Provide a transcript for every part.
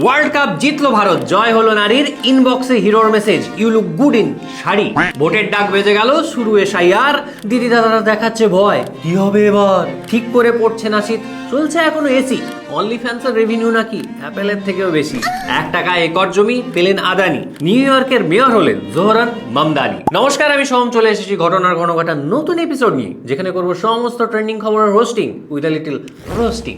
World cup জিতলো ভারত। জয় হলো নারীর ইনবক্সে হিরোর message you look good in sari. ভোটের ডাক বেজে গেল, শুরু এসাই আর দিদি দাদারা দেখাচ্ছে ভয়। কি হবে এবার? ঠিক করে পড়ছে না শীত। চলছে এখনও এসি অনলি ফ্যান্সের রেভিনিউ নাকি? অ্যাপেলের থেকেও বেশি। এক টাকা একর জমি পেলেন আদানি। নিউ ইয়র্কের মেয়র হলেন জোহরান মামদানি। নমস্কার, আমি সোহম চলে এসেছি ঘটনার ঘন ঘটা নতুন এপিসোড নিয়ে, যেখানে করব সমস্ত ট্রেন্ডিং খবরের hosting with a little roasting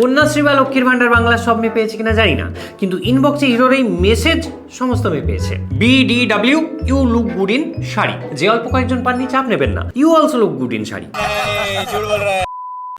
Kanyashree বা লক্ষ্মীর ভান্ডার বাংলা সব মেয়ে পেয়েছে কিনা জানি না। কিন্তু ইনবক্সে হিরোর এই মেসেজ সমস্ত মেয়ে পেয়েছে B D W you look good in sari. যে অল্প কয়েকজন পাননি, চাপ নেবেন না। You also look good in sari.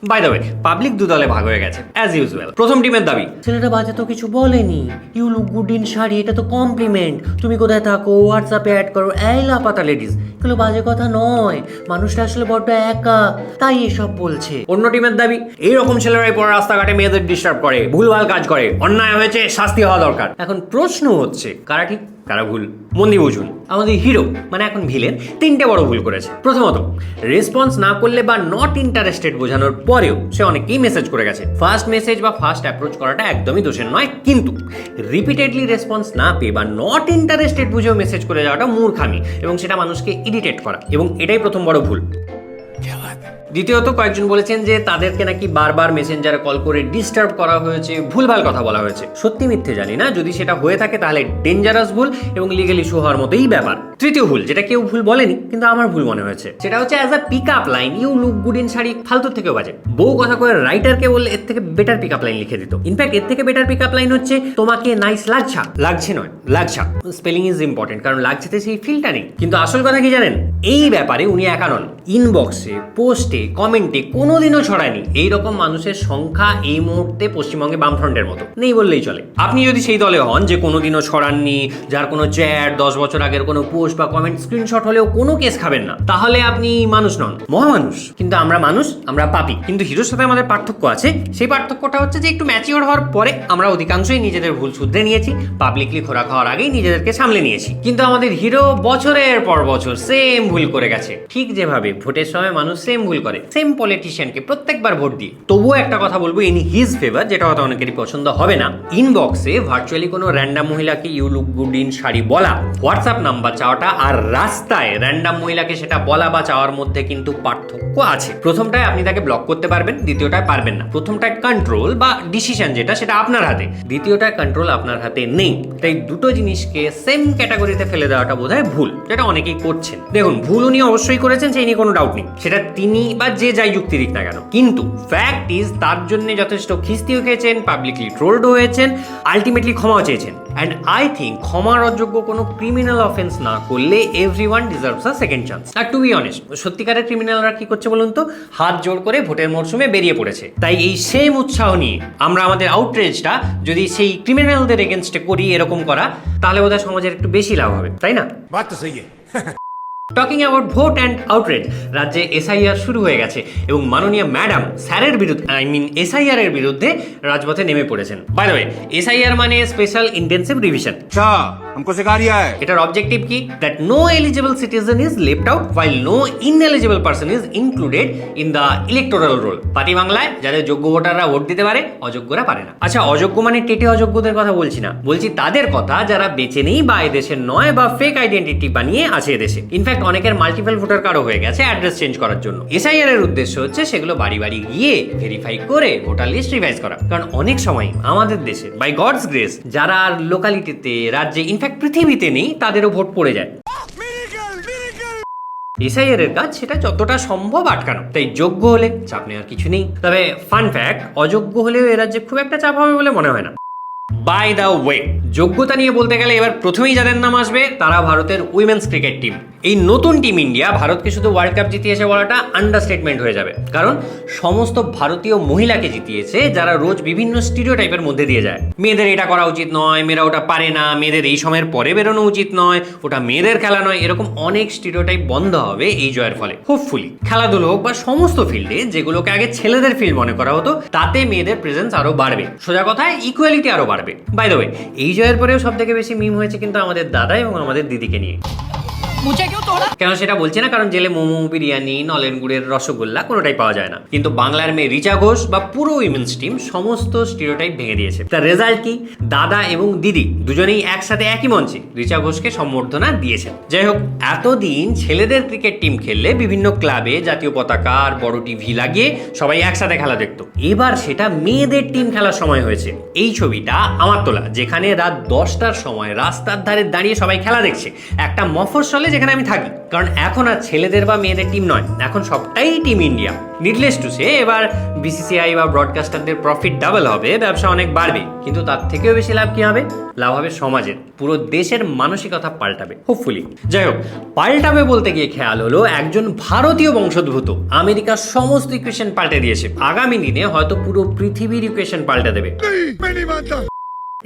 By the way public দু দলে ভাগ হয়ে গেছে অ্যাজ ইউজুয়াল প্রথম টিমের দাবি। ছেলেটা বাজে তো কিছু বলেনি। You look good in sari এটা তো কমপ্লিমেন্ট তুমি কোথায় থাকো হোয়াটসঅ্যাপে অ্যাড করো এই লাপাতা লেডিস এগুলো বাজে কথা নয়। মানুষটা আসলে বড্ড একা তাই এসব বলছে। অন্য টিমের দাবি এইরকম ছেলেরাই পরে রাস্তাঘাটে মেয়েদের ডিস্টার্ব করে ভুলভাল কাজ করে। অন্যায় হয়েছে শাস্তি হওয়া দরকার। এখন প্রশ্ন হচ্ছে কারা ঠিক? কারা ভুল মন দিয়ে বুঝুন আমাদের হিরো মানে এখন ভিলেন তিনটে বড় ভুল করেছে। প্রথমত রেসপন্স না করলে বা নট ইন্টারেস্টেড বোঝানোর পরেও সে অনেকেই মেসেজ করে গেছে। ফার্স্ট মেসেজ বা ফার্স্ট অ্যাপ্রোচ করাটা একদমই দোষের নয়, কিন্তু রিপিটেডলি রেসপন্স না পেয়ে বা নট ইন্টারেস্টেড বুঝেও মেসেজ করে যাওয়াটা মূর্খামি এবং সেটা মানুষকে ইরিটেট করা। এবং এটাই প্রথম বড় ভুল। দ্বিতীয়ত কয়েকজন বলেছেন যে তাদেরকে নাকি বারবার মেসেঞ্জারে কল করে ডিস্টার্ব করা হয়েছে, ভুলভাল কথা বলা হয়েছে। সত্যি মিথ্যে জানি না, যদি সেটা হয়ে থাকে তাহলে ডেঞ্জারাস ভুল এবং লিগাল ইস্যু হওয়ার মতোই ব্যাপার। তৃতীয় ভুল, যেটা কেউ ভুল বলেনি, কিন্তু আমার ভুল মনে হয়েছে। সেটা হচ্ছে as a pick up line you look good in sari, ফালতুর থেকেও বাজে। বউ কথা করে রাইটারকে বললে এর থেকে বেটার পিক আপ লাইন লিখে দিত। ইনফ্যাক্ট এর থেকে বেটার পিক আপ লাইন হচ্ছে তোমাকে নাইস লাগছা। লাগছে নয়, লাগছা। স্পেলিং ইজ ইম্পর্টেন্ট কারণ লাগছেতে সেই ফিলটা নেই। কিন্তু আসল কথা কি জানেন? এই ব্যাপারে উনি একা নন। ইনবক্সে পোস্টে কমেন্টে কোনোদিনও ছড়ায়নি। এইরকম মানুষের সংখ্যা এই মুহূর্তে পশ্চিমবঙ্গে বামফ্রন্টের মতো। নেই বললেই চলে। আপনি যদি সেই দলে হন যে কোনোদিনও ছড়াননি, যার কোনো চ্যাট, দশ বছর আগের কোনো পোস্ট বা কমেন্ট স্ক্রিনশট হলেও কোনো কেস খাবেন না, তাহলে আপনি মানুষ নন। মহামানুষ। কিন্তু আমরা মানুষ, আমরা পাপি। কিন্তু হিরোর সাথে আমাদের পার্থক্য আছে। সেই পার্থক্যটা হচ্ছে যে একটু ম্যাচিওর হওয়ার পরে আমরা অধিকাংশই নিজেদের ভুল শুধরে নিয়েছি পাবলিকলি খোরা খাওয়ার আগেই নিজেদেরকে সামলে নিয়েছি। কিন্তু আমাদের হিরো বছরের পর বছর সেম ভুল করে গেছে। ঠিক যেভাবে, ভোটের সময় মানুষ সেম ভুল করে সেম পলিটিশিয়ানকে প্রত্যেকবার ভোট দিয়ে। তবুও একটা কথা বলব ইন হিজ ফেভার যেটা হয়তো অনেকেরই পছন্দ হবে না। ইনবক্সে ভার্চুয়ালি কোনো র্যান্ডাম মহিলাকে you look good in sari বলা হোয়াটসঅ্যাপ নাম্বার চাওয়াটা আর রাস্তায় র্যান্ডাম মহিলাকে সেটা বলা বা চাওয়ার মধ্যে কিন্তু পার্থক্য আছে। প্রথমটায় আপনি তাকে ব্লক করতে পারবেন, দ্বিতীয়টায় পারবেন না। প্রথমটায় কন্ট্রোল বা ডিসিশন যেটা, সেটা আপনার হাতে। দ্বিতীয়টায় কন্ট্রোল আপনার হাতে নেই। তাই দুটো জিনিসকে সেম ক্যাটাগরিতে ফেলে দেওয়াটা বোধহয় ভুল, যেটা অনেকেই করছেন। দেখুন ভুল উনি অবশ্যই করেছেন, সেই নিয়ে কোনো ডাউট নেই। সেটা তিনি বা যে যাই যুক্তি দিক না কেন। কিন্তু ফ্যাক্ট ইজ তার জন্য যথেষ্ট খিস্তি খেয়েছেন পাবলিকলি ট্রোলড হয়েছেন আলটিমেটলি ক্ষমাও চেয়েছেন। অ্যান্ড আই থিঙ্ক ক্ষমার অযোগ্য কোনো ক্রিমিনাল অফেন্স না করলে everyone deserves a second chance R to be honest সত্যিকারের ক্রিমিনালরা কি করছে বলুন তো? হাত জোর করে ভোটের মরশুমে বেরিয়ে পড়েছে। তাই এই সেম উৎসাহ নিয়ে আমরা আমাদের আউটরেজটা যদি সেই ক্রিমিনালদের এগেনস্টে করি, এরকম করা, তাহলে বোধহয় সমাজের একটু বেশি লাভ হবে। তাই না? বাচ্চা সেই talking about vote and outrage রাজ্যে এসআইআর শুরু হয়ে গেছে এবং মাননীয় ম্যাডাম স্যারের বিরুদ্ধে আই মিন এসআইআর এর বিরুদ্ধে রাজপথে নেমে পড়েছেন বাই দ্য ওয়ে এসআইআর মানে স্পেশাল ইন্টেন্সিভ রিভিশন अच्छा हमको सिखा रिया है এটার অবজেক্টিভ কি that no eligible citizen is left out while no ineligible person is included in the electoral roll পাতি বাংলায় যাদের যোগ্য ভোটাররা ভোট দিতে পারে অযোগ্যরা পারে না আচ্ছা অযোগ্য মানে টেটে অযোগ্যদের কথা বলছি না বলছি তাদের কথা যারা বেঁচে নেই বা এদেশের নয় বা ফেক আইডেন্টিটি বানিয়ে আছে এদেশে ইনফ্যাক্ট অনেকের মাল্টিপল ভোটার কার্ডও হয়ে গেছে অ্যাড্রেস চেঞ্জ করার জন্য। এসআইআর এর উদ্দেশ্য হচ্ছে সেগুলো বাড়ি বাড়ি গিয়ে ভেরিফাই করে ভোটার লিস্ট রিভাইজ করা। কারণ অনেক সময় আমাদের দেশে বাই গডস গ্রেস যারা আর লোকালিটিতে রাজ্যে ইনফ্যাক্ট পৃথিবীতে নেই, তাদেরও ভোট পড়ে যায়। এসআইআর এর কাজ সেটা যতটা সম্ভব আটকানো। তাই যোগ্য হলে চাপ নেওয়ার কিছু নেই। তবে ফান ফ্যাক্ট অযোগ্য হলেও এ রাজ্যে খুব একটা চাপ হবে বলে মনে হয় না। বাই দ্য ওয়ে যোগ্যতা নিয়ে বলতে গেলে এবার প্রথমেই যাদের নাম আসবে, তারা ভারতের উইমেন্স ক্রিকেট টিম এই নতুন টিম ইন্ডিয়া ভারতকে শুধু ওয়ার্ল্ড কাপ জিতিয়েছে বলাটা আন্ডারস্টেটমেন্ট হয়ে যাবে। কারণ সমস্ত ভারতীয় মহিলাকে জিতিয়েছে যারা রোজ বিভিন্ন স্টিরিও টাইপের মধ্যে দিয়ে যায়। মেয়েদের এটা করা উচিত নয়, মেয়েরা ওটা পারে না, মেয়েদের এই সময়ের পরে বেরোনো উচিত নয়, ওটা মেয়েদের খেলা নয়, এরকম অনেক স্টিরিও টাইপ বন্ধ হবে এই জয়ের ফলে। হোপফুলি খেলাধুলো হোক বা সমস্ত ফিল্ডে যেগুলোকে আগে ছেলেদের ফিল্ড মনে করা হতো, তাতে মেয়েদের প্রেজেন্স আরও বাড়বে। সোজা কথায় ইকুয়ালিটি আরও বাড়বে। বাই দ্য এই জয়ের পরেও সব থেকে বেশি মিম হয়েছে কিন্তু আমাদের দাদা এবং আমাদের দিদিকে নিয়ে। কেন সেটা বলছি না, কারণ জেলে মোমো, বিরিয়ানি, নলেন গুড়ের রসগোল্লা কোনোটাই পাওয়া যায় না। কিন্তু বাংলার মেয়ে রিচা ঘোষ বা পুরো উইমেন্স টিম সমস্ত স্টিরিওটাইপ ভেঙে দিয়েছে। তার রেজাল্ট কি? দাদা এবং দিদি দুজনেই একসাথে একই মঞ্চে রিচা ঘোষকে সম্বর্ধনা দিয়েছেন। যাই হোক, এতদিন ছেলেদের ক্রিকেট টিম খেললে বিভিন্ন ক্লাবে জাতীয় পতাকা আর বড় টিভি লাগিয়ে সবাই একসাথে খেলা দেখতো। এবার সেটা মেয়েদের টিম খেলার সময় হয়েছে। এই ছবিটা আমার তোলা, যেখানে রাত দশটার সময় রাস্তার ধারে দাঁড়িয়ে সবাই খেলা দেখছে। একটা মফস্বলে যেখানে আমি থাকি। কারণ এখন আর ছেলেদের বা মেয়েদের টিম নয়। এখন সবটাই team India needless to say এবার বিসিসিআই বা ব্রডকাস্টারদের প্রফিট ডাবল হবে, ব্যবসা অনেক বাড়বে। কিন্তু তার থেকেও বেশি লাভ কি হবে? লাভ হবে সমাজের। পুরো দেশের মানসিকতা পাল্টাবে হোপফুলি যাই হোক, পাল্টাবে বলতে গিয়ে খেয়াল হলো একজন ভারতীয় বংশোদ্ভূত। আমেরিকার সমস্ত ইকুয়েশন পাল্টে দিয়েছে। আগামী দিনে হয়তো পুরো পৃথিবীর ইকুয়েশন পাল্টে দেবে।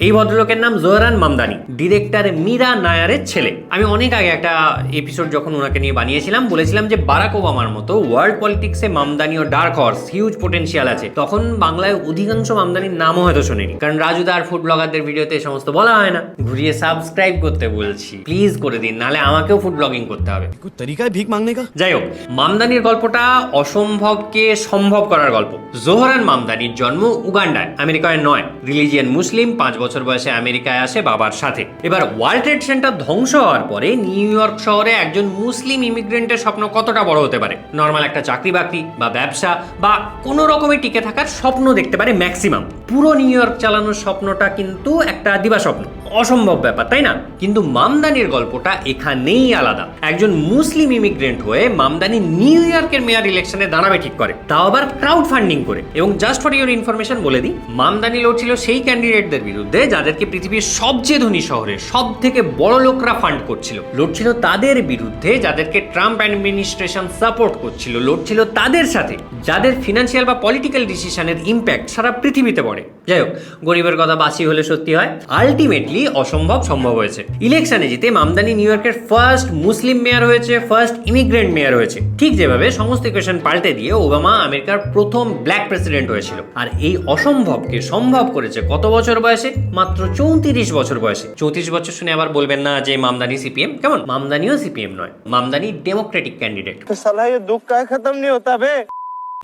এই ভদ্রলোকের নাম জোহরান মামদানি ডিরেক্টর মীরা নায়ারের ছেলে। আমি অনেক আগে একটা এপিসোড যখন ওনাকে নিয়ে বানিয়েছিলাম বলেছিলাম যে বারাক ওবামার মতো ওয়ার্ল্ড পলিটিক্সে মামদানি ও ডার্ক হর্স হিউজ পোটেন্সিয়াল আছে। তখন বাংলায় অধিকাংশ মামদানির নামও হয়তো শোনেনি। কারণ রাজুদার ফুড ব্লগারদের ভিডিওতে এই সমস্ত বলা হয় না। ঘুরিয়ে সাবস্ক্রাইব করতে বলছি। প্লিজ করে দিন নাহলে আমাকেও ফুড ব্লগিং করতে হবে। তরিকায় ভিক মাংনে যাই হোক মামদানির গল্পটা অসম্ভবকে সম্ভব করার গল্প। জোহরান মামদানির জন্ম উগান্ডায় আমেরিকায় নয়। রিলিজিয়ান মুসলিম পাঁচ বছর বয়সে আমেরিকায় আসে বাবার সাথে। এবার ওয়ার্ল্ড ট্রেড সেন্টার ধ্বংস হওয়ার পরে নিউ ইয়র্ক শহরে একজন মুসলিম ইমিগ্রেন্টের স্বপ্ন কতটা বড় হতে পারে? নর্মাল একটা চাকরি বাকরি বা ব্যবসা বা কোনো রকমের টিকে থাকার স্বপ্ন দেখতে পারে ম্যাক্সিমাম। পুরো নিউ ইয়র্ক চালানোর স্বপ্নটা কিন্তু একটা দিবা স্বপ্ন। অসম্ভব ব্যাপার, তাই না? কিন্তু মামদানির গল্পটা এখানেই আলাদা। একজন মুসলিম ইমিগ্রেন্ট হয়ে মামদানি নিউ ইয়র্কের মেয়র ইলেকশনে দাঁড়াবে ঠিক করে। তাও আবার ক্রাউড ফান্ডিং করে। এবং জাস্ট ফর ইউর ইনফরমেশন বলে দিই, মামদানি লড়ছিল সেই ক্যান্ডিডেটদের বিরুদ্ধে যাদেরকে পৃথিবীর সবচেয়ে ধনী শহরে সব থেকে বড় লোকরা ফান্ড করছিল। লড়ছিল তাদের বিরুদ্ধে যাদেরকে ট্রাম্প অ্যাডমিনিস্ট্রেশন সাপোর্ট করছিল। লড়ছিল তাদের সাথে, যাদের ফিনান্সিয়াল বা পলিটিক্যাল ডিসিশনের ইম্প্যাক্ট সারা পৃথিবীতে পড়ে। যাই হোক, গরিবের কথা বাসি হলে সত্যি হয়। আলটিমেটলি বলি অসম্ভব সম্ভব হয়েছে। ইলেকশনে জিতে মামদানি নিউ ইয়র্কের ফার্স্ট মুসলিম মেয়র হয়েছে ফার্স্ট ইমিগ্রেন্ট মেয়র হয়েছে। ঠিক যেভাবে সমস্ত ইকুয়েশন পাল্টে দিয়ে ওবামা আমেরিকার প্রথম ব্ল্যাক প্রেসিডেন্ট হয়েছিল। আর এই অসম্ভবকে সম্ভব করেছে কত বছর বয়সে? মাত্র চৌত্রিশ বছর বয়সে। চৌত্রিশ বছর শুনে আবার বলবেন না যে মামদানি সিপিএম কেমন? মামদানিও সিপিএম নয়। মামদানি ডেমোক্রেটিক ক্যান্ডিডেট সালাহ দুঃখ খতম নেই হতা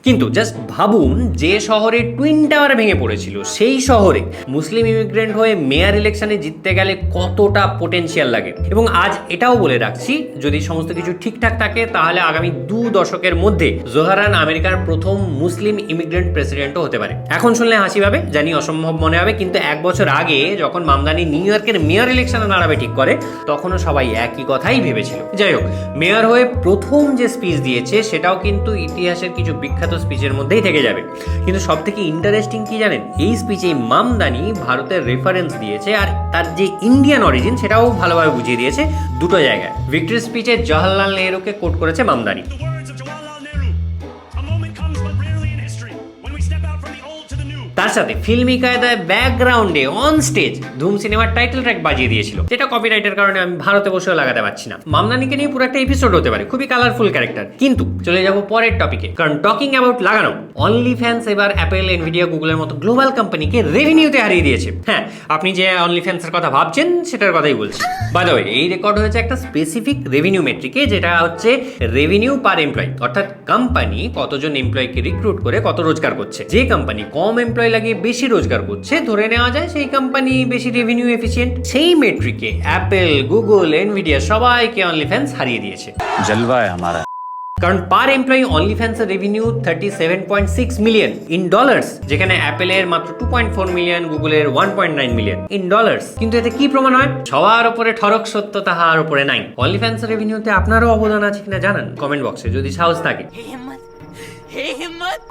কিন্তু জাস্ট ভাবুন যে শহরে টুইন টাওয়ার ভেঙে পড়েছিল, সেই শহরে মুসলিম ইমিগ্রেন্ট হয়ে মেয়র ইলেকশনে জিততে গেলে কতটা পোটেনশিয়াল লাগে? এবং আজ এটাও বলে রাখছি, যদি সমস্ত কিছু ঠিকঠাক থাকে, তাহলে আগামী দু দশকের মধ্যে জোহারান আমেরিকার প্রথম মুসলিম ইমিগ্রেন্ট প্রেসিডেন্টও হতে পারে। এখন শুনলে হাসি পাবে, জানি অসম্ভব মনে হবে, কিন্তু এক বছর আগে যখন মামদানি নিউ ইয়র্কের মেয়র ইলেকশনে দাঁড়াবে ঠিক করে, তখনও সবাই একই কথাই ভেবেছিল। যাই হোক মেয়র হয়ে প্রথম যে স্পিচ দিয়েছে, সেটাও কিন্তু ইতিহাসের কিছু বিখ্যাত স্পিচের মধ্যেই থেকে যাবে। কিন্তু সব থেকে ইন্টারেস্টিং কি জানেন? এই স্পিচে মামদানি ভারতের রেফারেন্স দিয়েছে আর তার যে ইন্ডিয়ান অরিজিন সেটাও ভালোভাবে বুঝিয়ে দিয়েছে দুটো জায়গায়। ভিক্টরি স্পিচে জওয়াহরলাল নেহরুকে কোট করেছে মামদানি। তার সাথে ফিল্মি কায়দায় ব্যাকগ্রাউন্ডে অন স্টেজ ধুম সিনেমার টাইটেল ট্র্যাক বাজিয়ে দিয়েছিল। যেটা কপিরাইটের কারণে আমি ভারতে বসেও লাগাতে পারছি না। মামনানিকে নিয়ে পুরো একটা এপিসোড হতে পারে, খুবই কালারফুল ক্যারেক্টার কিন্তু চলে যাব পরের টপিকে কারণ টকিং অ্যাবাউট লাগানো। অনলি ফ্যান্স এবার অ্যাপেল এনভিডিয়া গুগলের মতো গ্লোবাল কোম্পানিকে রেভিনিউতে হারিয়ে দিয়েছে। হ্যাঁ আপনি যে অনলি ফ্যান্সের কথা ভাবছেন, সেটার কথাই বলছি। বাই দ্য এই রেকর্ড হয়েছে একটা স্পেসিফিক রেভিনিউ মেট্রিকে যেটা হচ্ছে রেভিনিউ পার এমপ্লয় অর্থাৎ কোম্পানি কতজন এমপ্লয়কে রিক্রুট করে, কত রোজগার করছে। যে কোম্পানি কম এমপ্লয় লাগিয়ে বেশি রোজগার করছে ধরে নেওয়া যায় সেই কোম্পানি বেশি রেভিনিউ এফিসিয়েন্ট সেই মেট্রিকে অ্যাপেল গুগল এনভিডিয়া সবাইকে অনলি ফ্যান্স হারিয়ে দিয়েছে। জলবায় আমারা কারণ পার employee only ফ্যান্সের revenue thirty seven point six million in dollars যেখানে অ্যাপেলের মাত্র টু পয়েন্ট ফোর মিলিয়ন গুগলের one point nine million in dollars কিন্তু এতে কি প্রমাণ হয়? সবার ওপরে ঠরক সত্য তাহার উপরে নাই। অনলি ফ্যান্সের রেভিনিউতে আপনারও অবদান আছে কিনা জানান কমেন্ট বক্সে যদি সাহস থাকে। হিম্মত।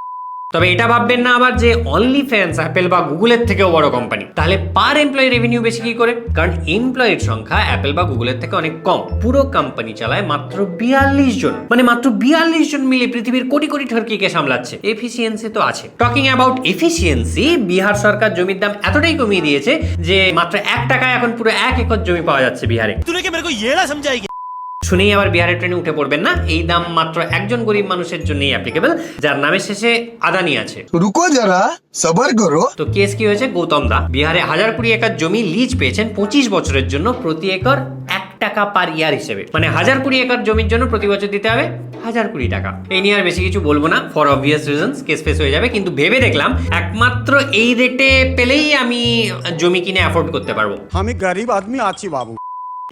তবে এটা ভাববেন না আবার যে অনলি ফ্যান্স অ্যাপেল বা গুগলের থেকেও বড় কোম্পানি তাহলে পার এমপ্লয়ি রেভিনিউ বেশি কি করে? কারণ এমপ্লয়ের সংখ্যা অ্যাপেল বা গুগলের থেকে অনেক কম। পুরো কোম্পানি চালায় মাত্র বিয়াল্লিশ জন। মানে মাত্র বিয়াল্লিশ জন মিলে পৃথিবীর কোটি কোটি ঠরকিকে সামলাচ্ছে। এফিসিয়েন্সি তো আছে। টকিং অ্যাবাউট এফিসিয়েন্সি বিহার সরকার জমির দাম এতটাই কমিয়ে দিয়েছে যে মাত্র এক টাকায় এখন পুরো এক একর জমি পাওয়া যাচ্ছে বিহারে। তুমি কি মেরে ইয়ে না শুনেই আবার বিহারের ট্রেনে উঠে পড়বেন না? এই দাম মাত্র একজন গরিব মানুষের জন্যই অ্যাপ্লিকেবল যার নামের শেষে আদানি আছে। রুকো যারা সবার করো। তো কেস কি হয়েছে? গৌতম দা। বিহারে হাজার কুড়ি একর জমি লিজ পেয়েছেন পঁচিশ বছরের জন্য প্রতি একর এক টাকা পার ইয়ার হিসেবে। মানে হাজার কুড়ি একর জমির জন্য প্রতি বছর দিতে হবে হাজার কুড়ি টাকা। এই নিয়ে আর বেশি কিছু বলব না for obvious reasons case face হয়ে যাবে। কিন্তু ভেবে দেখলাম একমাত্র এই রেটে পেলেই আমি জমি কিনে অ্যাফোর্ড করতে পারব। আমি গরিব আদমি আছি বাবু।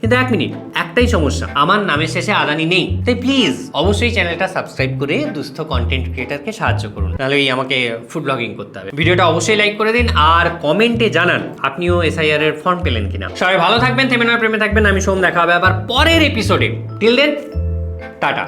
কিন্তু এক মিনিট, একটাই সমস্যা। আমার নামের শেষে আদানি নেই। তাই প্লিজ অবশ্যই চ্যানেলটা সাবস্ক্রাইব করে দুস্থ কন্টেন্ট ক্রিয়েটারকে সাহায্য করুন। তাহলে এই আমাকে ফুড ব্লগিং করতে হবে। ভিডিওটা অবশ্যই লাইক করে দিন আর কমেন্টে জানান, আপনিও এসআইআর এর ফর্ম পেলেন কিনা। সবাই ভালো থাকবেন থেমেনার প্রেমে থাকবেন। আমি সোম দেখা হবে আবার পরের এপিসোডে টিল দেন টাটা।